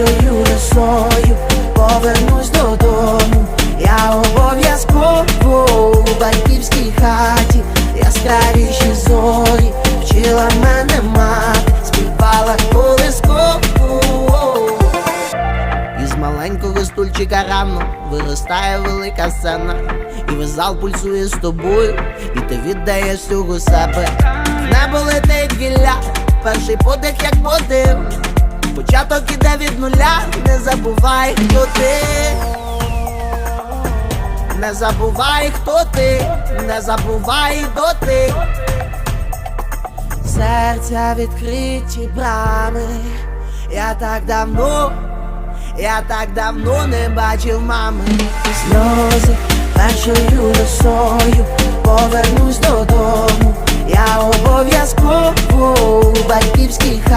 першою рисою повернусь додому. Я обов'язково у батьківській хаті, яскравіші зорі, вчила мене мати, співала колискову. Із маленького стульчика рано виростає велика сцена, і весь зал пульсує з тобою, і ти віддаєш всього себе. Небо летить гілля, перший подих як подив. Початок іде від нуля, не забувай, хто ти. Не забувай, хто ти, не забувай доти. Серця відкриті брами, я так давно, я так давно не бачив мами. Сльози першою росою повернусь додому. Я обов'язково у батьківській хаті.